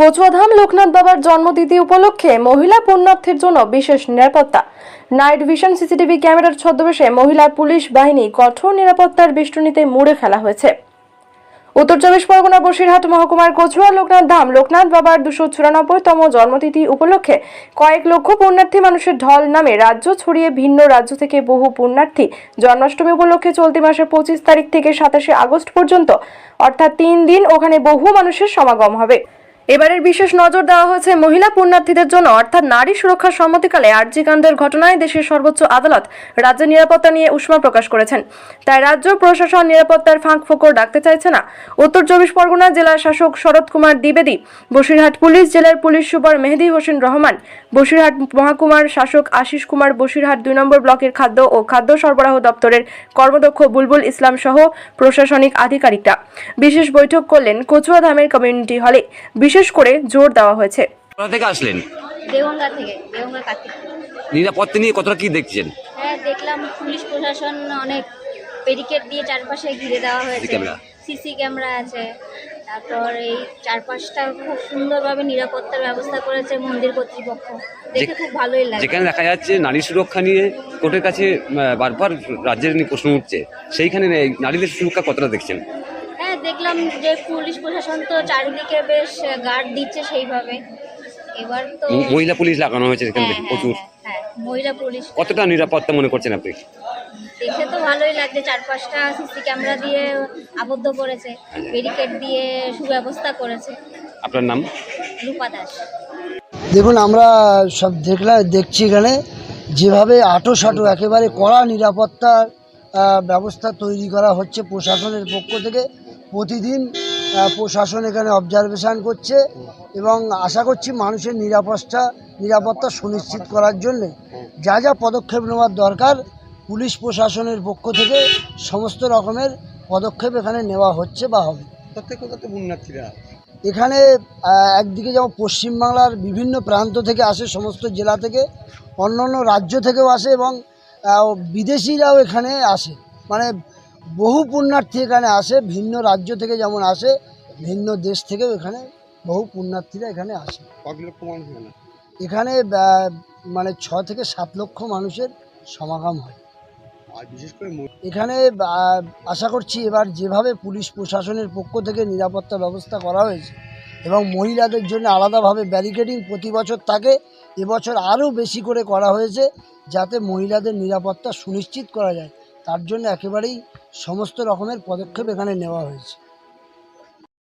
কচুয়াধাম লোকনাথ বাবার জন্মতিথি উপলক্ষে মহিলা পুণ্যার্থীর জন্য বিশেষ নিরাপত্তা। নাইট ভিশন সিসিটিভি ক্যামেরার ছদ্মবেশে মহিলা পুলিশ বাহিনী কঠোর নিরাপত্তার বেষ্টনীতে মুড়ে ফেলা হয়েছে। উত্তর চব্বিশ পরগনা বসিরহাট মহকুমার কচুয়া লোকনাথ ধাম লোকনাথ বাবার দুশো চুরানব্বইতম জন্মতিথি উপলক্ষে কয়েক লক্ষ পুণ্যার্থী মানুষের ঢল নামে রাজ্য ছড়িয়ে ভিন্ন রাজ্য থেকে বহু পুণ্যার্থী জন্মাষ্টমী উপলক্ষে চলতি মাসের পঁচিশ তারিখ থেকে সাতাশে আগস্ট পর্যন্ত, অর্থাৎ তিন দিন ওখানে বহু মানুষের সমাগম হবে। এবারের বিশেষ নজর দেওয়া হয়েছে মহিলা পুণ্যার্থীদের জন্য, অর্থাৎ নারী সুরক্ষার সম্মতিকালে আরজি কাণ্ডের ঘটনায় দেশের সর্বোচ্চ আদালত রাজ্যের নিরাপত্তা নিয়ে উষ্মা প্রকাশ করেছেন। তাই রাজ্য প্রশাসন নিরাপত্তার ফাঁক ফোকর ডাকতে চাইছে না। উত্তর চব্বিশ পরগনা জেলা শাসক শরৎ কুমার দ্বিবেদী, বসিরহাট পুলিশ জেলার পুলিশ সুপার মেহেদি হোসেন রহমান, বসিরহাট মহাকুমার শাসক আশিস কুমার বসিরহাট দুই নম্বর ব্লকের খাদ্য ও খাদ্য সরবরাহ দপ্তরের কর্মদক্ষ বুলবুল ইসলাম সহ প্রশাসনিক আধিকারিকরা। বিশেষ বৈঠক করলেন কচুয়া ধামের কমিউনিটি হলে। বিশেষ করে জোর দেওয়া হয়েছে। কোথা থেকে আসলেন? দেগঙ্গা থেকে দেগঙ্গা কার্তিক। নিরাপত্তা নিয়ে কতটা কি দেখছেন? হ্যাঁ দেখলাম পুলিশ প্রশাসন অনেক ব্যারিকেড দিয়ে চারপাশে ঘিরে দেওয়া হয়েছে। CC camera? আছে। তারপর এই চারপাশটা খুব সুন্দরভাবে নিরাপত্তার ব্যবস্থা করেছে মন্দির কর্তৃপক্ষ। দেখে খুব ভালোই লাগে যেখানে দেখা যাচ্ছে নারী সুরক্ষা নিয়ে কোর্টের কাছে বারবার রাজ্যের নিয়ে প্রশ্ন উঠছে সেইখানে নারীদের সুরক্ষা কতটা দেখছেন? দেখলাম যে পুলিশ প্রশাসন তো চারিদিকে বেশ গার্ড দিচ্ছে সেইভাবে। এবার তো মহিলা পুলিশ লাগানো হয়েছে এখানে হ্যাঁ, প্রচুর। হ্যাঁ, হ্যাঁ, মহিলা পুলিশ। কতটা নিরাপত্তা মনে করছেন আপনি? দেখে তো ভালোই লাগছে চারপাশটা সিসি ক্যামেরা দিয়ে আবদ্ধ করেছে ব্যারিকেড দিয়ে সুব্যবস্থা করেছে। আপনার নাম? রূপা দাস। দেখুন আমরা সব দেখলাম দেখছি এখানে যেভাবে আটো সাটো একেবারে কড়া নিরাপত্তার ব্যবস্থা তৈরি করা হচ্ছে প্রশাসনের পক্ষ থেকে প্রতিদিন প্রশাসন এখানে অবজারভেশন করছে এবং আশা করছি মানুষের নিরাপত্তা নিরাপত্তা সুনিশ্চিত করার জন্য যা যা পদক্ষেপ নেওয়ার দরকার পুলিশ প্রশাসনের পক্ষ থেকে সমস্ত রকমের পদক্ষেপ এখানে নেওয়া হচ্ছে বা হবে। এখানে একদিকে যেমন পশ্চিমবাংলার বিভিন্ন প্রান্ত থেকে আসে সমস্ত জেলা থেকে অন্য অন্য রাজ্য থেকেও আসে এবং বিদেশিরাও এখানে আসে। মানে বহু পুণ্যার্থী এখানে আসে ভিন্ন রাজ্য থেকে যেমন আসে ভিন্ন দেশ থেকেও এখানে বহু পুণ্যার্থীরা এখানে আসে। এখানে মানে ছ থেকে সাত লক্ষ মানুষের সমাগম হয়। এখানে আশা করছি এবার যেভাবে পুলিশ প্রশাসনের পক্ষ থেকে নিরাপত্তা ব্যবস্থা করা হয়েছে এবং মহিলাদের জন্য আলাদাভাবে ব্যারিকেডিং প্রতি বছর থাকে এবছর আরও বেশি করে করা হয়েছে যাতে মহিলাদের নিরাপত্তা সুনিশ্চিত করা যায়। তার জন্য একেবারেই সমস্ত রকমের পদক্ষেপ এখানে নেওয়া হয়েছে।